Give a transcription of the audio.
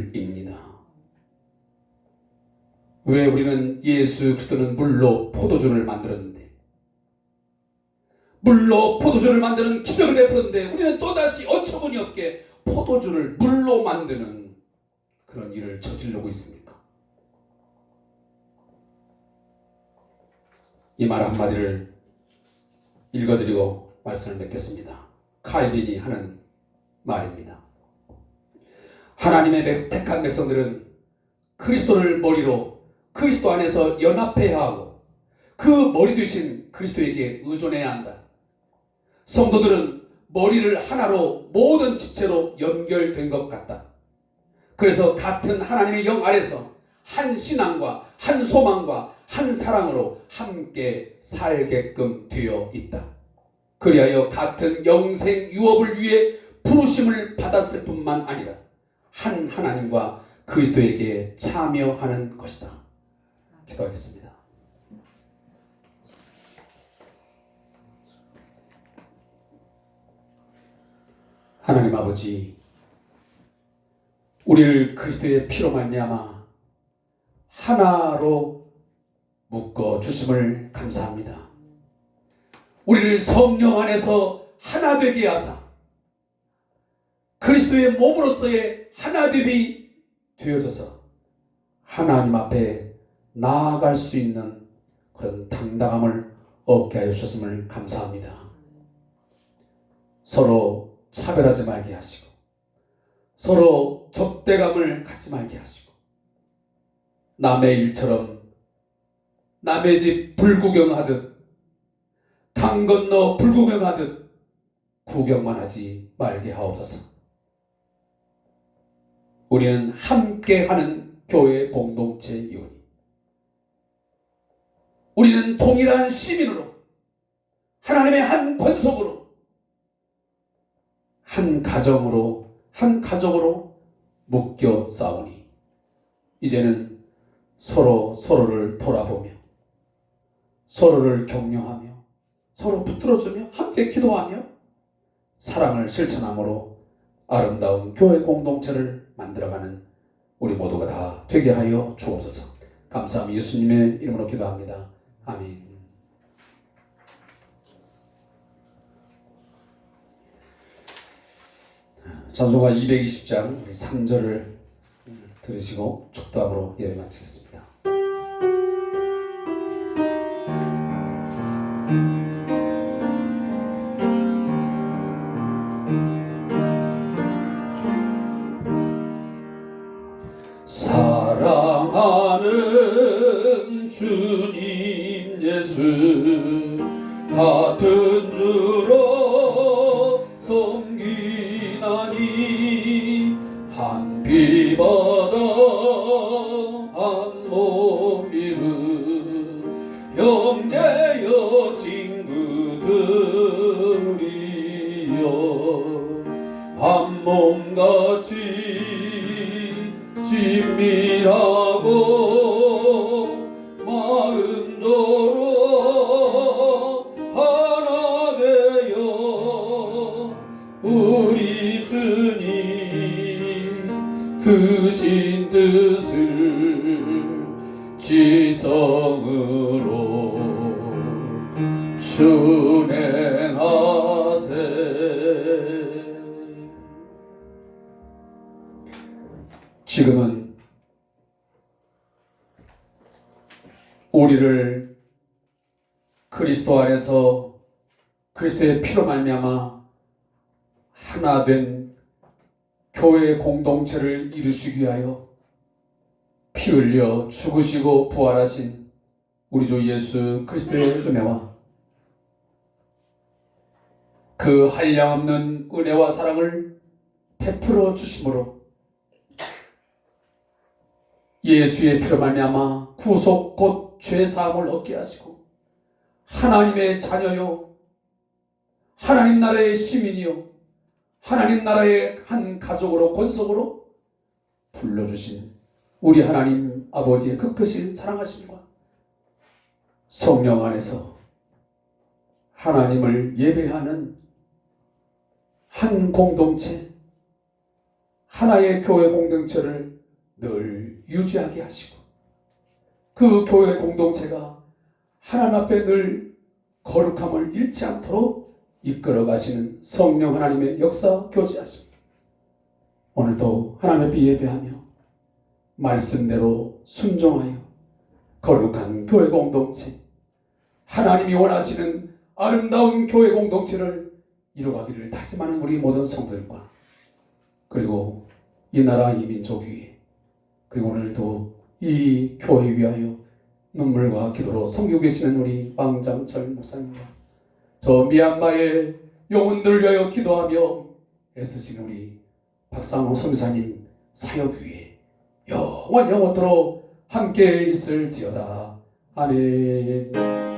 물입니다. 왜 우리는 예수 그리스도는 물로 포도주를 만들었는데 물로 포도주를 만드는 기적을 베푸는데 우리는 또다시 어처구니 없게 포도주를 물로 만드는 그런 일을 저지르고 있습니까? 이 말 한마디를 읽어드리고 말씀을 맺겠습니다. 칼빈이 하는 말입니다. 하나님의 백- 택한 백성들은 그리스도를 머리로 그리스도 안에서 연합해야 하고 그 머리 되신 그리스도에게 의존해야 한다. 성도들은 머리를 하나로 모든 지체로 연결된 것 같다. 그래서 같은 하나님의 영 아래서 한 신앙과 한 소망과 한 사랑으로 함께 살게끔 되어 있다. 그리하여 같은 영생 유업을 위해 부르심을 받았을 뿐만 아니라 한 하나님과 그리스도에게 참여하는 것이다. 기도하겠습니다. 하나님 아버지, 우리를 그리스도의 피로 말미암아 하나로 묶어 주심을 감사합니다. 우리를 성령 안에서 하나 되게 하사 그리스도의 몸으로서의 하나됨이 되어져서 하나님 앞에 나아갈 수 있는 그런 당당함을 얻게 하여 주셨음을 감사합니다. 서로 차별하지 말게 하시고 서로 적대감을 갖지 말게 하시고 남의 일처럼 남의 집 불구경하듯 강 건너 불구경하듯 구경만 하지 말게 하옵소서. 우리는 함께하는 교회 공동체 이오니 우리는 동일한 시민으로 하나님의 한 권속으로 한 가정으로 한 가족으로 묶여 싸우니 이제는 서로 서로를 돌아보며 서로를 격려하며 서로 붙들어주며 함께 기도하며 사랑을 실천함으로 아름다운 교회 공동체를 만들어가는 우리 모두가 다 되게 하여 주옵소서. 감사함이 예수님의 이름으로 기도합니다. 아멘. 찬송가 220장 우리 3절을 들으시고 축도함으로 예배 마치겠습니다. 사랑하는 주님 예수 같은 주로 섬기나니 한 피바다 지성으로 준행하세 지금은 우리를 그리스도 안에서 그리스도의 피로 말미암아 하나 된 교회 공동체를 이루시기 위하여 피 흘려 죽으시고 부활하신 우리 주 예수 그리스도의 은혜와 그 한량없는 은혜와 사랑을 베풀어 주심으로 예수의 피로 말미암아 구속 곧 죄사함을 얻게 하시고 하나님의 자녀요 하나님 나라의 시민이요 하나님 나라의 한 가족으로 권속으로 불러주신 우리 하나님 아버지의 그 크신 사랑하심과 성령 안에서 하나님을 예배하는 한 공동체 하나의 교회 공동체를 늘 유지하게 하시고 그 교회 공동체가 하나님 앞에 늘 거룩함을 잃지 않도록 이끌어 가시는 성령 하나님의 역사 교제하십니다. 오늘도 하나님 앞에 예배하며 말씀대로 순종하여 거룩한 교회 공동체 하나님이 원하시는 아름다운 교회 공동체를 이루가기를 다짐하는 우리 모든 성도들과 그리고 이 나라 이 민족 위에 그리고 오늘도 이 교회 위하여 눈물과 기도로 섬기고 계시는 우리 왕장철 목사님과 저 미얀마의 영혼들 위하여 기도하며 애쓰시는 우리 박상호 선사님 사역 위에 영원 영원토록 함께 있을지어다 아멘